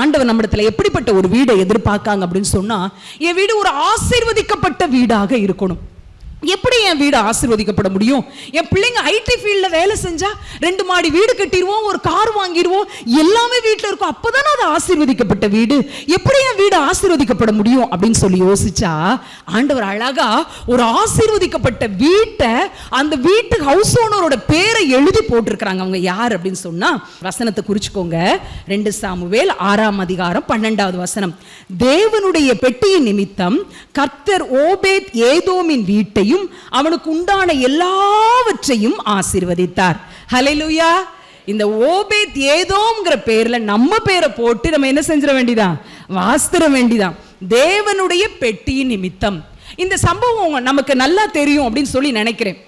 ஆண்டவர் நம்மிடத்துல எப்படிப்பட்ட ஒரு வீடை எதிர்பார்க்காங்க அப்படின்னு சொன்னா என் வீடு ஒரு ஆசீர்வதிக்கப்பட்ட வீடாக இருக்கணும். எப்படி என் வீடு ஆசிர்வதிக்கப்பட முடியும்? என் பிள்ளைங்க ஐடி ஃபீல்டில் வேலை செஞ்சா ரெண்டு மாடி வீடு கட்டிடுவோம் ஒரு கார் வாங்கிடுவோம் எல்லாமே வீட்டில் இருக்கும். அப்போதானே அது ஆசிர்வதிக்கப்பட்ட வீடு. எப்படி என் வீடு ஆசிர்வதிக்கப்பட முடியும் அப்படின்னு சொல்லி யோசிச்சா ஆண்டவர் அழகா ஒரு ஆசிர்வதிக்கப்பட்ட வீட்டை அந்த வீட்டு ஹவுஸ் ஓனரோட பேரை எழுதி போட்டிருக்கிறாங்க. அவங்க யார் அப்படின்னு சொன்னா வசனத்தை குறிச்சுக்கோங்க. ரெண்டு சாமுவேல் ஆறாம் அதிகாரம் பன்னெண்டாவது வசனம். தேவனுடைய பெட்டியின் நிமித்தம் கர்த்தர் ஓபேத் ஏதோமின் வீட்டை வீட்டையும் அவனுக்கு உண்டான எல்லாவற்றையும் ஆசிர்வதித்தார். ஹலெலுயா இந்த ஓபேத் ஏதோங்கிற பேர்ல நம்ம பேரை போட்டு நம்ம என்ன செஞ்சிட வேண்டிதான்? வாஸ்திர வேண்டிதான். தேவனுடைய பெட்டியின் நிமித்தம். இந்த சம்பவம் நமக்கு நல்லா தெரியும் அப்படின்னு சொல்லி நினைக்கிறேன்.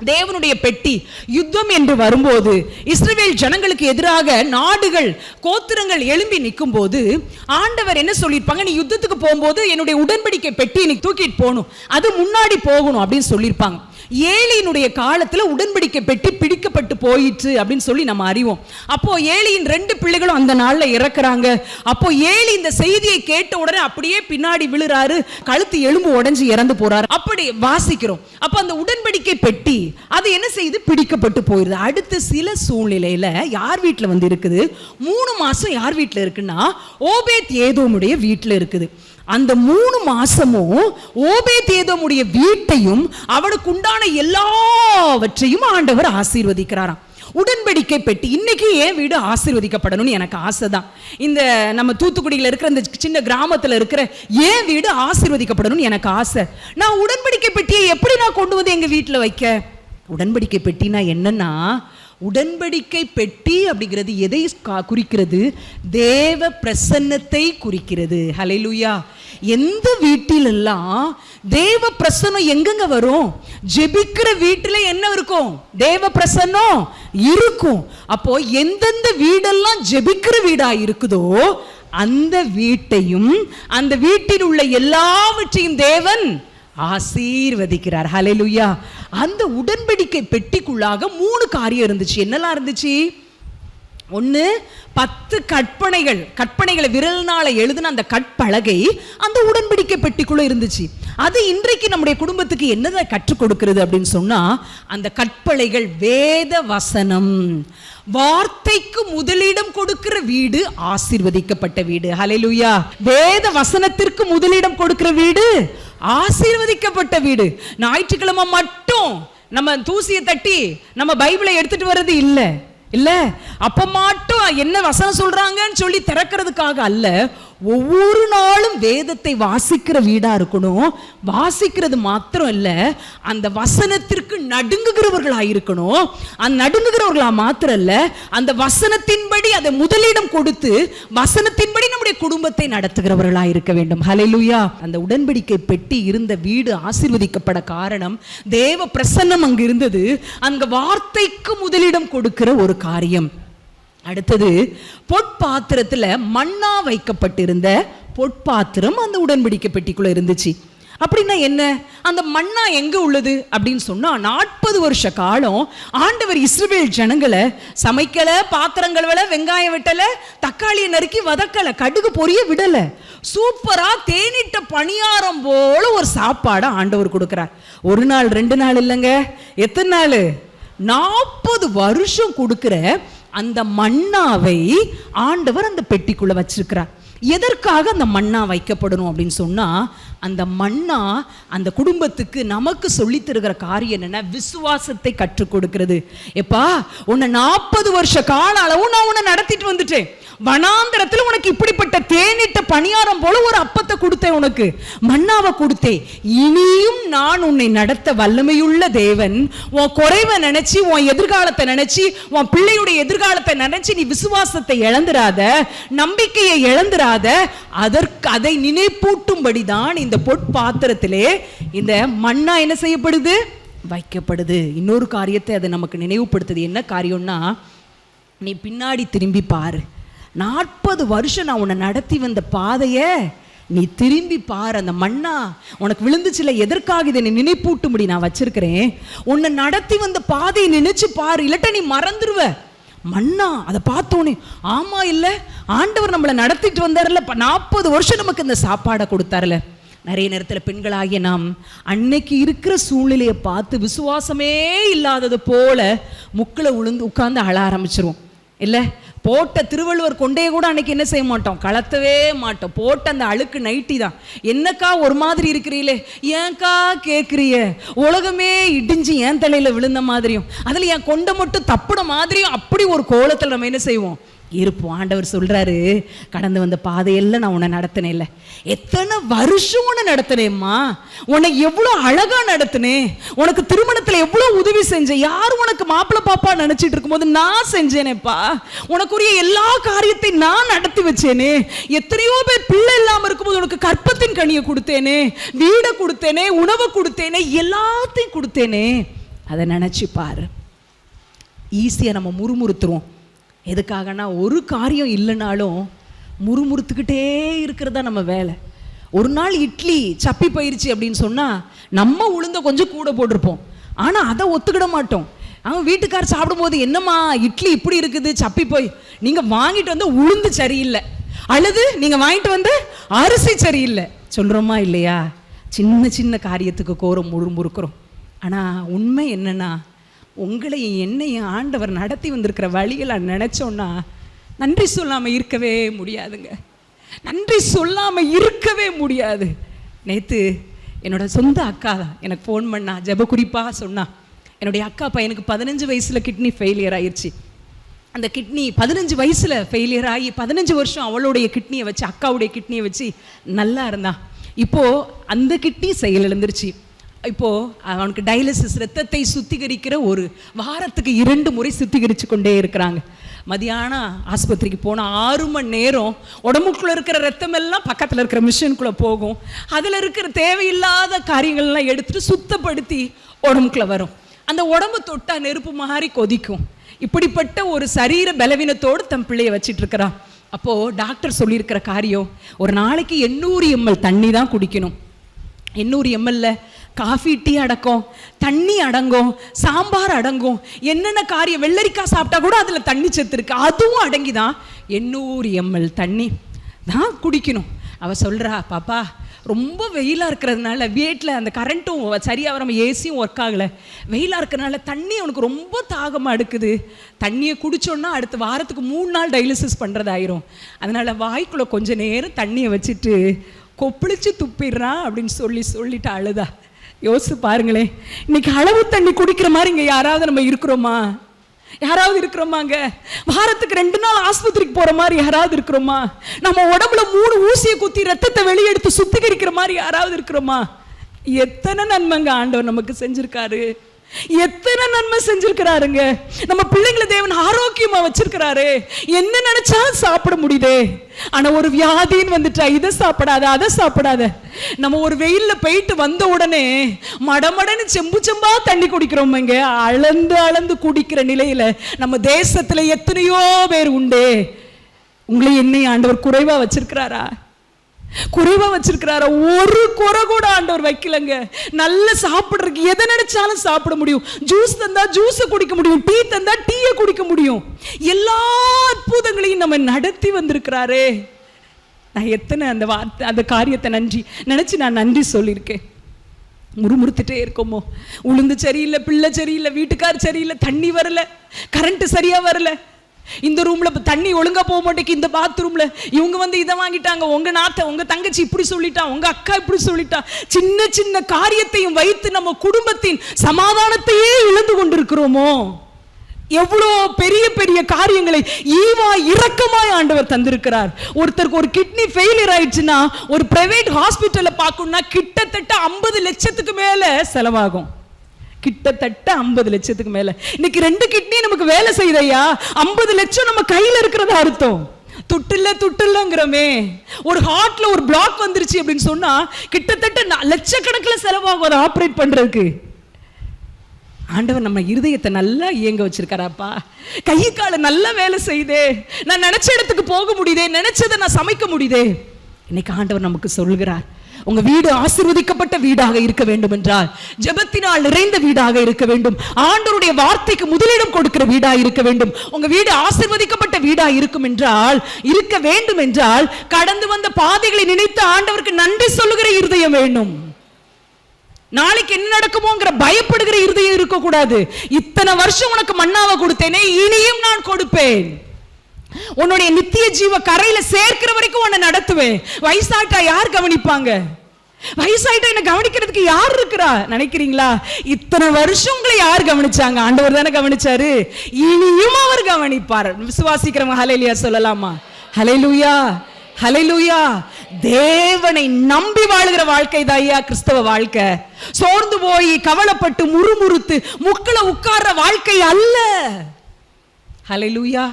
தேவனுடைய பெட்டி யுத்தம் என்று வரும்போது இஸ்ரேல் ஜனங்களுக்கு எதிராக நாடுகள் கோத்திரங்கள் எழும்பி நிற்கும் போது ஆண்டவர் என்ன சொல்லியிருப்பாங்க? நீ யுத்தத்துக்கு போகும்போது என்னுடைய உடன்படிக்கை பெட்டி நீ தூக்கிட்டு போகணும். அது முன்னாடி போகணும் அப்படின்னு சொல்லியிருப்பாங்க. ஏலியினுடைய காலத்தில் உடன்படிக்கை பெட்டி பிடிக்கப்பட்டு போயிற்று அப்படின்னு சொல்லி நம்ம அறிவோம். அப்போ ஏலியின் ரெண்டு பிள்ளைகளும் அந்த நாளில் இறக்குறாங்க. அப்போ ஏலி இந்த செய்தியை கேட்ட உடனே அப்படியே பின்னாடி விழுறாரு கழுத்து எலும்பு உடஞ்சி இறந்து போறாரு. அப்படி வாசிக்கிறோம். அப்போ அந்த உடன்படிக்கை பெட்டி அது என்ன செய்யுது? பிடிக்கப்பட்டு போயிருது. அடுத்த சில சூழ்நிலையில யார் வீட்டில் வந்து இருக்குது? மூணு மாசம் யார் வீட்டில் இருக்குன்னா ஓபேத் ஏதோமுடைய வீட்டில் இருக்குது. அந்த மூணு மாசமும் ஓபே தேதோமுடைய வீட்டையும் அவனுக்கு உண்டான எல்லாவற்றையும் ஆண்டவர் ஆசீர்வதிக்கிறாராம். உடன்படிக்கை பெட்டி. இன்னைக்கு என் வீடு ஆசீர்வதிக்கப்படணும்னு எனக்கு ஆசை தான் இந்த நம்ம தூத்துக்குடியில் இருக்கிற இந்த சின்ன கிராமத்தில் இருக்கிற என் வீடு ஆசீர்வதிக்கப்படணும்னு எனக்கு ஆசை. நான் உடன்படிக்கை பெட்டியை எப்படி நான் கொண்டு வந்து எங்கள் வீட்டில் வைக்க? உடன்படிக்கை பெட்டினா என்னன்னா உடன்படிக்கை பெட்டி அப்படிங்கிறது எதை கா- குறிக்கிறது? தேவ பிரசன்னத்தை குறிக்கிறது. ஹalleluya. எந்த வீட்டிலெல்லாம் தேவ பிரசன்னம் எங்கெங்க வரும்? ஜெபிக்கிற வீட்டில் என்ன இருக்கும்? தேவ பிரசன்னம் இருக்கும். அப்போ எந்தெந்த வீடெல்லாம் ஜெபிக்கிற வீடா இருக்குதோ அந்த வீட்டையும் அந்த வீட்டில் உள்ள எல்லாவற்றையும் தேவன் ஆசீர்வதிக்கிறார். ஹலெலுயா அந்த உடன்படிக்கை பெட்டிக்குள்ளாக மூணு காரியம் இருந்துச்சு. என்னெல்லாம் இருந்துச்சு? ஒன்று பத்து கற்பனைகள் கற்பனைகளை விரல்னால எழுதின அந்த கற்பலகை அந்த உடன்படிக்கை பெட்டிக்குள்ள இருந்துச்சு. அது இன்றைக்கு நம்முடைய குடும்பத்துக்கு என்னதை கற்றுக் கொடுக்கிறது அப்படின்னு சொன்னா அந்த கற்பலைகள் வேத வசனம். வார்த்தைக்கு முதலிடம் கொடுக்கிற வீடு ஆசீர்வதிக்கப்பட்ட வீடு. ஹலெலுயா வேத வசனத்திற்கு முதலிடம் கொடுக்கிற வீடு ஆசீர்வதிக்கப்பட்ட வீடு. ஞாயிற்றுக்கிழமை மட்டும் நம்ம தூசியை தட்டி நம்ம பைபிளை எடுத்துட்டு வர்றது இல்லை. இல்ல அப்ப மட்டும் என்ன வசனம் சொல்றாங்கன்னு சொல்லி திறக்கிறதுக்காக அல்ல ஒவ்வொரு நாளும் வேதத்தை வாசிக்கிற வீடாக இருக்கணும். வாசிக்கிறது மாத்திரம் இல்லை அந்த வசனத்திற்கு நடுங்குகிறவர்களாக இருக்கணும் அந்த நடுங்குகிறவர்களா மாத்திரம் இல்லை அந்த வசனத்தின்படி அதை முதலிடம் கொடுத்து வசனத்தின்படி நம்முடைய குடும்பத்தை நடத்துகிறவர்களாக இருக்க வேண்டும். ஹலெலுயா அந்த உடன்படிக்கை பெட்டி இருந்த வீடு ஆசீர்வதிக்கப்பட காரணம் தேவ பிரசன்னம் அங்கு இருந்தது அங்க வார்த்தைக்கு முதலிடம் கொடுக்கிற ஒரு காரியம். அடுத்தது பொற்பாத்திரத்துல மண்ணா வைக்கப்பட்டிருந்த பொற்பாத்திரம் அந்த உடன்படிக்கை பெட்டிக்குள்ள இருந்துச்சு. அப்படின்னா என்ன? அந்த மண்ணா எங்க உள்ளது? அப்படின்னு சொன்னா நாற்பது வருஷ காலம் ஆண்டவர் இஸ்ரேல் ஜனங்களை சமைக்கல பாத்திரங்கள் வில வெங்காயம் வெட்டல தக்காளியை நறுக்கி வதக்கல கடுகு பொரிய விடல. சூப்பரா தேனிட்ட பணியாரம் போல ஒரு சாப்பாடை ஆண்டவர் கொடுக்கிறார். ஒரு நாள் ரெண்டு நாள் இல்லைங்க. எத்தனை நாள்? நாற்பது வருஷம் கொடுக்குற அந்த மண்ணாவை ஆண்டவர் அந்த பெட்டிக்குள்ள வச்சிருக்கிறார். எதற்காக அந்த மண்ணா வைக்கப்படணும் அப்படின்னு சொன்னா அந்த மண்ணா அந்த குடும்பத்துக்கு நமக்கு சொல்லித் தருகிற காரியம் என்னன்னா விசுவாசத்தை கற்றுக் கொடுக்கிறது. எப்பா உன்னை நாற்பது வருஷ கால அளவு நான் உன்னை நடத்திட்டு வந்துட்டேன். வனாந்திரத்தில் உனக்கு இப்படிப்பட்ட தேனிட்ட பணியாரம் போல ஒரு அப்பத்தை கொடுத்தேன் உனக்கு. மன்னாவை கொடுத்தேன் இனியும் நான் உன்னை நடத்த வல்லமையுள்ள தேவன். உன் குறைவை நினைச்சு உன் எதிர்காலத்தை நினைச்சு உன் பிள்ளையுடைய எதிர்காலத்தை நினைச்சு நீ விசுவாசத்தை இழந்துராத நம்பிக்கையை இழந்துராத அதற்கு அதை நினைப்பூட்டும்படி தான் இந்த பொற்பாத்திரத்திலே இந்த மண்ணா என்ன செய்யப்படுது? வைக்கப்படுது. இன்னொரு காரியத்தை அது நமக்கு நினைவுபடுத்துது. என்ன காரியம்னா நீ பின்னாடி திரும்பி பாரு. நாற்பது வருஷம் நான் உன்னை நடத்தி வந்த பாதையை நீ திரும்பி பாரு அந்த மண்ணா. உனக்கு விழுந்துச்சுல எதற்காக இதை நீ நினைப்பூட்டும்படி நான் வச்சிருக்கிறேன்? உன்னை நடத்தி வந்த பாதையை நினைச்சு பாரு இல்லட்ட நீ மறந்துடுவ மண்ணா அதை பார்த்தோன்னே ஆமா இல்லை ஆண்டவர் நம்மளை நடத்திட்டு வந்தார்ல நாற்பது வருஷம் நமக்கு இந்த சாப்பாடை கொடுத்தாருல. நிறைய நேரத்தில் பெண்களாகிய நாம் அன்னைக்கு இருக்கிற சூழ்நிலையை பார்த்து விசுவாசமே இல்லாதது போல முக்கில் உளுந்து உட்கார்ந்து அழ ஆரம்பிச்சிருவோம். இல்லை போட்ட திருவள்ளுவர் கொண்டே கூட அன்னைக்கு என்ன செய்ய மாட்டோம்? கலத்தவே மாட்டோம். போட்ட அந்த அழுக்கு நைட்டி தான். என்னக்கா ஒரு மாதிரி இருக்கிறீங்களே ஏன்க்கா கேட்குறிய உலகமே இடிஞ்சு ஏன் தலையில் விழுந்த மாதிரியும் அதில் என் கொண்டை மட்டும் தப்புன மாதிரியும் அப்படி ஒரு கோலத்தில் நம்ம என்ன செய்வோம்? இருப்போம். ஆண்டவர் சொல்றாரு கடந்து வந்த பாதையெல்லாம் நான் உன்னை நடத்தினேன்ல. எத்தனை வருஷம் உன்னை நடத்தினேம்மா? உன்னை எவ்வளோ அழகா நடத்தினேன் உனக்கு திருமணத்துல எவ்வளோ உதவி செஞ்சேன் யார் உனக்கு மாப்பிள்ளை பாப்பா நினைச்சிட்டு இருக்கும்போது நான் செஞ்சேனேப்பா. உனக்குரிய எல்லா காரியத்தையும் நான் நடத்தி வச்சேனே. எத்தனையோ பேர் பிள்ளை இல்லாம இருக்கும்போது உனக்கு கற்பத்தின் கனியை கொடுத்தேனே. வீடை கொடுத்தேனே உணவை கொடுத்தேனே எல்லாத்தையும் கொடுத்தேனே. அதை நினைச்சு பாரு. ஈஸியாக நம்ம முறுமுறுத்துருவோம். எதுக்காகனா ஒரு காரியம் இல்லைனாலும் முறுமுறுத்துக்கிட்டே இருக்கிறது தான் நம்ம வேலை. ஒரு நாள் இட்லி சப்பி போயிருச்சு அப்படின்னு சொன்னால் நம்ம உளுந்த கொஞ்சம் கூட போட்டிருப்போம். ஆனால் அதை ஒத்துக்கிட மாட்டோம். அவன் வீட்டுக்கார் சாப்பிடும்போது என்னம்மா இட்லி இப்படி இருக்குது சப்பி போய். நீங்கள் வாங்கிட்டு வந்து உளுந்து சரியில்லை. அல்லது நீங்கள் வாங்கிட்டு வந்து அரிசி சரியில்லை. சொல்கிறோமா இல்லையா? சின்ன சின்ன காரியத்துக்கு கோரம் முறுமுறுக்கிறோம். ஆனால் உண்மை என்னென்னா உங்களை என்னையும் ஆண்டவர் நடத்தி வந்திருக்கிற வழிகளை நினச்சோன்னா நன்றி சொல்லாமல் இருக்கவே முடியாதுங்க. நன்றி சொல்லாமல் இருக்கவே முடியாது. நேற்று என்னோட சொந்த அக்கா எனக்கு ஃபோன் பண்ணா ஜெப குறிப்பாக சொன்னா என்னுடைய அக்கா பையனுக்கு பதினஞ்சு வயசில் கிட்னி ஃபெயிலியர் ஆயிடுச்சு அந்த கிட்னி பதினஞ்சு வயசில் ஃபெயிலியர் ஆகி பதினஞ்சு வருஷம் அவளுடைய கிட்னியை வச்சு அக்காவுடைய கிட்னியை வச்சு நல்லா இருந்தான். இப்போது அந்த கிட்னி செயலிழந்துருச்சு. இப்போது அவனுக்கு டயாலிசிஸ் ரத்தத்தை சுத்திகரிக்கிற ஒரு வாரத்துக்கு இரண்டு முறை சுத்திகரித்து கொண்டே இருக்கிறாங்க. மதியானம் ஆஸ்பத்திரிக்கு போனால் ஆறு மணி நேரம் உடம்புக்குள்ளே இருக்கிற ரத்தம் எல்லாம் பக்கத்தில் இருக்கிற மிஷினுக்குள்ளே போகும். அதில் இருக்கிற தேவையில்லாத காரியங்கள்லாம் எடுத்துட்டு சுத்தப்படுத்தி உடம்புக்குள்ளே வரும். அந்த உடம்பு தொட்டா நெருப்பு மாதிரி கொதிக்கும். இப்படிப்பட்ட ஒரு சரீர பலவீனத்தோடு தன் பிள்ளையை வச்சிட்டு இருக்கிறான். அப்போது டாக்டர் சொல்லியிருக்கிற காரியம் ஒரு நாளைக்கு எண்ணூறு எம்எல் தண்ணி தான் குடிக்கணும். எண்ணூறு எம்எல்ல காஃபி டீ அடக்கம் தண்ணி அடங்கும் சாம்பார் அடங்கும். என்னென்ன காரியம்? வெள்ளரிக்காய் சாப்பிட்டா கூட அதில் தண்ணி சத்து இருக்கு அதுவும் அடங்கி தான் எண்ணூறு எம்எல் தண்ணி தான் குடிக்கணும். அவள் சொல்கிறா பாப்பா ரொம்ப வெயிலாக இருக்கிறதுனால வீட்டில் அந்த கரண்ட்டும் சரியாக நம்ம ஏசியும் ஒர்க் ஆகலை. வெயிலாக இருக்கிறதுனால தண்ணி அவனுக்கு ரொம்ப தாகமாக எடுக்குது. தண்ணியை குடிச்சோன்னா அடுத்த வாரத்துக்கு மூணு நாள் டயலிசிஸ் பண்ணுறதாயிரும் அதனால் வாய்க்குள்ளே கொஞ்சம் நேரம் தண்ணியை வச்சுட்டு கொப்பளிச்சு துப்பிடுறான் அப்படின்னு சொல்லி சொல்லிட்டு அழுதா. யோசிச்சு பாருங்களேன். இன்னைக்கு அளவு தண்ணி குடிக்கிற மாதிரி இங்கே யாராவது நம்ம இருக்கிறோமா? யாராவது இருக்கிறோமாங்க? வாரத்துக்கு ரெண்டு நாள் ஆஸ்பத்திரிக்கு போகிற மாதிரி யாராவது இருக்கிறோமா? நம்ம உடம்புல மூணு ஊசியை குத்தி ரத்தத்தை வெளியெடுத்து சுத்திகரிக்கிற மாதிரி யாராவது இருக்கிறோமா? எத்தனை நன்மைங்க ஆண்டவர் நமக்கு செஞ்சிருக்காரு. எத்தனை நன்மை செஞ்சிருக்கிறாருங்க? நம்ம பிள்ளைங்களை தேவன் ஆரோக்கியமா வச்சிருக்கிறாரு. என்ன நினைச்சாலும் சாப்பிட முடியுதே. ஆனா ஒரு வியாதின்னு வந்துட்டா இதை சாப்பிடாத அதை சாப்பிடாத. நம்ம ஒரு வெயில்ல போயிட்டு வந்த உடனே மடமடன்னு செம்பு செம்பா தண்ணி குடிக்கிறோமங்க. அளந்து அளந்து குடிக்கிற நிலையில நம்ம தேசத்துல எத்தனையோ பேர் உண்டே. உங்களை என்னை ஆண்டவர் குறைவா வச்சிருக்கிறாரா? குறைவா வச்சிருக்கிறாரா? ஒரு குறை கூட ஆண்டவர் வைக்கலங்க. நல்ல சாப்பிடுறதுக்கு எதை நினைச்சாலும் சாப்பிட முடியும். ஜூஸ் தந்தா ஜூஸை குடிக்க முடியும். டீ தந்தா டீயை குடிக்க முடியும். எல்லா அற்புதங்களையும் நம்ம நடத்தி வந்திருக்கிறாரே. நான் எத்தனை அந்த வார்த்தை அந்த காரியத்தை நன்றி நினைச்சு நான் நன்றி சொல்லியிருக்கேன். முறுமுறுத்துட்டே இருக்கோமோ? உளுந்து சரியில்லை பிள்ளை சரியில்லை வீட்டுக்கார் சரியில்லை தண்ணி வரல கரண்ட் சரியா வரல. இந்த ரூம்ல தண்ணி ஒழுங்கா போக மாட்டேங்குது. இந்த பாத்ரூம்ல இவங்க வந்து இதை வாங்கிட்டாங்க. உங்க நாத்தை உங்க தங்கச்சி இப்படி சொல்லிட்டா உங்க அக்கா இப்படி சொல்லிட்டா. சின்ன சின்ன காரியத்தையும் வைத்து நம்ம குடும்பத்தின் சமாதானத்தையே இழந்து கொண்டிருக்கிறோமோ? எவ்வளோ பெரிய பெரிய காரியங்களை ஈவா இரக்கமாய் ஆண்டவர் தந்திருக்கிறார். ஒருத்தருக்கு ஒரு கிட்னி ஃபெயிலியர் ஆயிடுச்சுன்னா ஒரு பிரைவேட் ஹாஸ்பிட்டலில் பார்க்கணும்னா கிட்டத்தட்ட ஐம்பது லட்சத்துக்கு மேலே செலவாகும். கிட்டத்தட்ட ஐம்பது லட்சத்துக்கு மேல. இன்னைக்கு ரெண்டு கிட்னி நமக்கு வேலை செய்யுதையா ஐம்பது லட்சம் நம்ம கையில இருக்கிறதா அர்த்தம்? துட்டில்ல துட்டில்லங்கிறமே. ஒரு ஹார்ட்ல ஒரு பிளாக் வந்துருச்சு அப்படின்னு சொன்னா கிட்டத்தட்ட லட்சக்கணக்கில் செலவாகும் அதை ஆப்ரேட் பண்றதுக்கு. ஆண்டவர் நம்ம இருதயத்தை நல்லா இயங்க வச்சிருக்காராப்பா. கை கால நல்லா வேலை செய்யுதே. நான் நினைச்ச இடத்துக்கு போக முடியுதே. நினைச்சதை நான் சமைக்க முடியுதே. இன்னைக்கு ஆண்டவர் நமக்கு சொல்கிறார் உங்க வீடு ஆசிர்வதிக்கப்பட்ட வீடாக இருக்க வேண்டும் என்றால் ஜெபத்தினால் நிறைந்த வீடாக இருக்க வேண்டும். ஆண்டவருடைய வார்த்தைக்கு முதலிடம் கொடுக்கிற வீடா இருக்க வேண்டும். உங்க வீடு ஆசிர்வதிக்கப்பட்ட வீடா இருக்கும் என்றால் இருக்க வேண்டும் என்றால் கடந்து வந்த பாதைகளை நினைத்து ஆண்டவருக்கு நன்றி சொல்லுகிற இருதயம் வேண்டும் நாளைக்கு என்ன நடக்குமோங்கிற பயப்படுகிற இருதயம் இருக்கக்கூடாது. இத்தனை வருஷம் உனக்கு மண்ணாவை கொடுத்தேனே இனியும் நான் கொடுப்பேன். உன்னுடைய நித்திய ஜீவ கரையில சேர்க்கிற வரைக்கும் உன்னை நடத்துவேன். வயசாட்டா யார் கவனிப்பாங்க? வயசாயிட்டா என்ன கவனிக்கிறதுக்கு யார் இருக்கிறா? நினைக்கிறீங்களா? இத்தனை வருஷம் உங்களை யார் கவனிச்சாங்க? ஆண்டவர் தானே கவனிச்சாரு. இனியும் அவர் கவனிப்பார். விசுவாசிக்கிறவங்க ஹலையிலியா சொல்லலாமா? ஹலைலூயா ஹலைலூயா தேவனை நம்பி வாழுகிற வாழ்க்கை ஐயா கிறிஸ்தவ வாழ்க்கை. சோர்ந்து போய் கவலைப்பட்டு முறுமுறுத்து முக்கள உட்கார்ற வாழ்க்கை அல்ல. ஹலைலூயா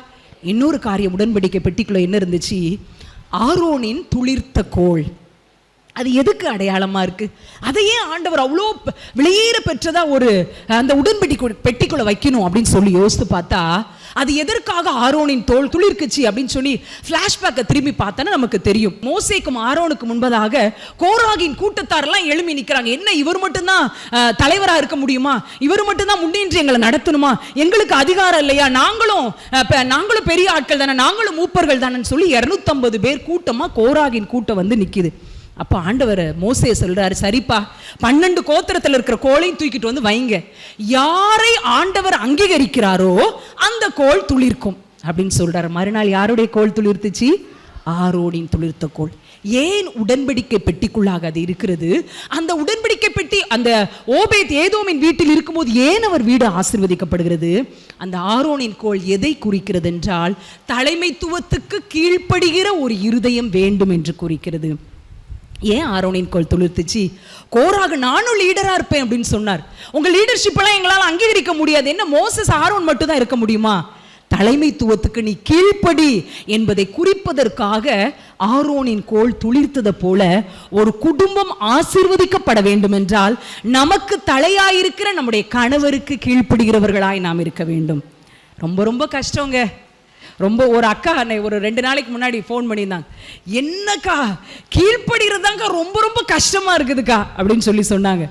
இன்னொரு காரியம் உடன்படிக்கை பெட்டிக்குள்ள என்ன இருந்துச்சு? ஆரோனின் துளிர்த்த கோள். அது எதுக்கு அடையாளமா இருக்கு? அதை ஏன் ஆண்டவர் அவ்வளோ ப- விலையேற பெற்றதா ஒரு அந்த உடன்படி பெட்டிக்குள்ள வைக்கணும் அப்படின்னு சொல்லி யோசித்து பார்த்தா அது எதற்காக ஆரோனின் தோல் துளிர்க்குச்சு அப்படின்னு சொல்லி ஃப்ளாஷ்பேக்கை திரும்பி பார்த்தோன்னா நமக்கு தெரியும். மோசேக்கும் ஆரோனுக்கு முன்பதாக கோராகின் கூட்டத்தாரெல்லாம் எழும்பி நிற்கிறாங்க என்ன இவர் மட்டும்தான் அஹ், தலைவரா இருக்க முடியுமா? இவர் மட்டும்தான் முன்னின்று எங்களை நடத்தணுமா? எங்களுக்கு அதிகாரம் இல்லையா? நாங்களும் நாங்களும் பெரிய ஆட்கள் தானே நாங்களும் மூப்பர்கள் தானேன்னு சொல்லி இரநூத்தம்பது பேர் கூட்டமா கோராகின் கூட்டம் வந்து நிக்குது. அப்போ ஆண்டவர் மோசையை சொல்கிறாரு சரிப்பா பன்னெண்டு கோத்திரத்தில் இருக்கிற கோளையும் தூக்கிட்டு வந்து வைங்க. யாரை ஆண்டவர் அங்கீகரிக்கிறாரோ அந்த கோள் துளிர்க்கும். அப்படின்னு சொல்கிறாரு மறுநாள் யாருடைய கோள் துளிர்த்துச்சு? ஆரோடின் துளிர்த்த கோள் ஏன் உடன்படிக்கை பெட்டிக்குள்ளாக அது இருக்கிறது? அந்த உடன்படிக்கை பெட்டி அந்த ஓபேத் ஏதோமின் வீட்டில் இருக்கும்போது ஏன் அவர் வீடு ஆசிர்வதிக்கப்படுகிறது? அந்த ஆரோனின் கோள் எதை குறிக்கிறது என்றால் தலைமைத்துவத்துக்கு கீழ்ப்படுகிற ஒரு இருதயம் வேண்டும் என்று குறிக்கிறது. ஏன் ஆரோனின் கோல் துளிர்த்துச்சு? கோராக நானும் லீடரா இருப்பேன் அப்படின்னு சொன்னார். உங்க லீடர்ஷிப் எல்லாம் எங்களால் அங்கீகரிக்க முடியாது. என்ன மோசஸ் ஆரோன் மட்டும் தான் இருக்க முடியுமா? தலைமைத்துவத்துக்கு நீ கீழ்ப்படி என்பதை குறிப்பதற்காக ஆரோனின் கோல் துளிர்த்தது போல ஒரு குடும்பம் ஆசீர்வதிக்கப்பட வேண்டும் என்றால் நமக்கு தலையாயிருக்கிற நம்முடைய கணவருக்கு கீழ்ப்படுகிறவர்களாய் நாம் இருக்க வேண்டும். ரொம்ப ரொம்ப கஷ்டங்க. ரொம்ப ஒரு அக்கா அன்னை ஒரு ரெண்டு நாளைக்கு முன்னாடி ஃபோன் பண்ணியிருந்தாங்க. என்னக்கா கீழ்ப்படுகிறதாங்க ரொம்ப ரொம்ப கஷ்டமாக இருக்குதுக்கா அப்படின்னு சொல்லி சொன்னாங்க.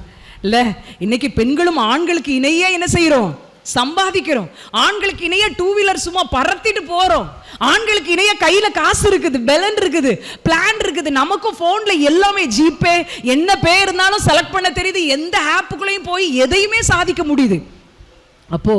இல்லை இன்னைக்கு பெண்களும் ஆண்களுக்கு இணையே என்ன செய்கிறோம் சம்பாதிக்கிறோம். ஆண்களுக்கு இணைய டூ வீலர் சும்மா பறத்திட்டு போறோம். ஆண்களுக்கு இணைய கையில காசு இருக்குது பெலன் இருக்குது பிளான் இருக்குது. நமக்கும் போன்ல எல்லாமே ஜிபே என்ன பே இருந்தாலும் செலக்ட் பண்ண தெரியுது. எந்த ஆப்புக்குள்ளேயும் போய் எதையுமே சாதிக்க முடியுது. அப்போ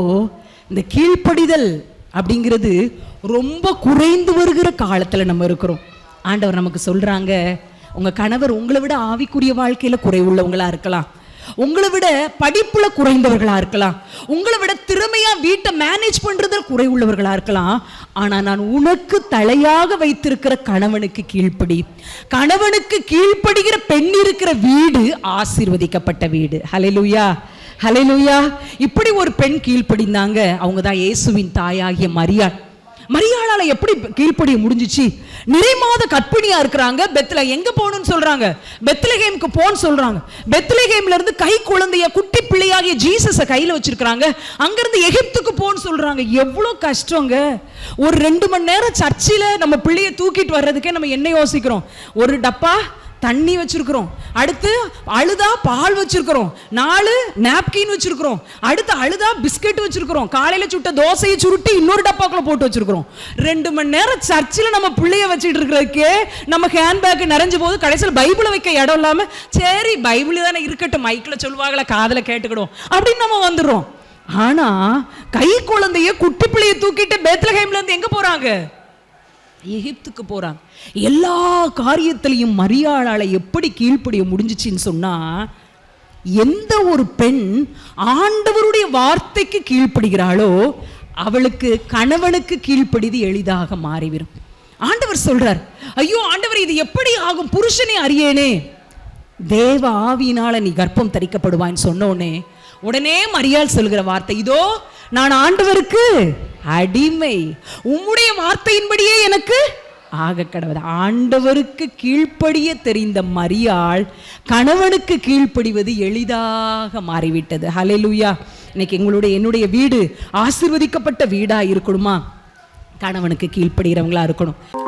இந்த கீழ்ப்படிதல் அப்படிங்கிறது ரொம்ப குறைந்து வருகிற காலத்துல நம்ம இருக்கிறோம். ஆண்டவர் நமக்கு சொல்றாங்க உங்க கணவர் உங்களை விட ஆவிக்குரிய வாழ்க்கையில குறைவுள்ளவங்களா இருக்கலாம். உங்களை விட படிப்புல குறைந்தவர்களா இருக்கலாம். உங்களை விட திறமையா வீட்டை மேனேஜ் பண்றதுல குறைவுள்ளவர்களா இருக்கலாம். ஆனா நான் உனக்கு தலையாக வைத்திருக்கிற கணவனுக்கு கீழ்ப்படி. கணவனுக்கு கீழ்ப்படுகிற பெண் இருக்கிற வீடு ஆசீர்வதிக்கப்பட்ட வீடு. ஹலெலுயா ஹalleluya. இப்படி ஒரு பெண் கீழ்ப்படிந்தாங்க. அவங்க தான் இயேசுவின் தாயாகிய மரியாள் மரியாளால எப்படி கீழ்ப்படிய முடிஞ்சிச்சு? நிறைமாத கற்பிணியா இருக்கிறாங்க. பெத்ல எங்க போகணும்னு சொல்றாங்க? பெத்லஹேம்க்கு போன்னு சொல்றாங்க. பெத்லஹேம்ல இருந்து கை குழந்தைய குட்டி பிள்ளையாகிய ஜீசஸ கையில வச்சிருக்கிறாங்க. அங்கிருந்து எகிப்துக்கு போன்னு சொல்றாங்க. எவ்வளவு கஷ்டங்க. ஒரு ரெண்டு மணி நேரம் சர்ச்சில் நம்ம பிள்ளைய தூக்கிட்டு வர்றதுக்கே நம்ம என்ன யோசிக்கிறோம்? ஒரு டப்பா தண்ணி வச்சிருக்கிறோம். அடுத்து அழுதா பால் வச்சிருக்கிறோம். நாலு நாப்கின் வச்சிருக்கிறோம். அடுத்து அழுதா பிஸ்கட் வச்சிருக்கிறோம். காலையில சுட்ட தோசையை சுருட்டி இன்னொரு டப்பாக்குள்ள போட்டு வச்சிருக்கிறோம். ரெண்டு மணி நேரம் சர்ச்சில் நம்ம பிள்ளைய வச்சுட்டு இருக்கிறதுக்கே நம்ம ஹேண்ட்பேக் நிறைஞ்ச போது கடைசியில் பைபிளை வைக்க இடம் இல்லாம சரி பைபிள் தானே இருக்கட்டும் மைக்கில் சொல்லுவாங்களே காதல கேட்டுக்கிடும் அப்படின்னு நம்ம வந்துடுறோம். ஆனா கை குழந்தைய குட்டி பிள்ளைய தூக்கிட்டு பேத்லஹேம்ல இருந்து எங்க போறாங்க? எகிப்துக்கு போகிறாங்க எல்லா காரியத்திலையும் மரியாளால எப்படி கீழ்ப்படிய முடிஞ்சிச்சின்னு சொன்னா எந்த ஒரு பெண் ஆண்டவருடைய வார்த்தைக்கு கீழ்ப்படுகிறாளோ அவளுக்கு கணவனுக்கு கீழ்ப்படிது எளிதாக மாறிவிடும். ஆண்டவர் சொல்றார் ஐயோ ஆண்டவர் இது எப்படி ஆகும்? புருஷனை அறியேனே. தேவ ஆவியினால நீ கர்ப்பம் தரிக்கப்படுவான்னு சொன்னோடனே உடனே மரியாள் சொல்கிற வார்த்தை இதோ நான் ஆண்டவருக்கு அடிமை. உம்முடைய வார்த்தையின்படியே எனக்கு ஆக கடவுள். ஆண்டவருக்கு கீழ்ப்படிய தெரிந்த மரியாள் கணவனுக்கு கீழ்ப்படிவது எளிதாக மாறிவிட்டது. ஹலெலுயா இன்னைக்கு எங்களுடைய என்னுடைய வீடு ஆசிர்வதிக்கப்பட்ட வீடா இருக்கணுமா? கணவனுக்கு கீழ்ப்படுகிறவங்களா இருக்கணும்.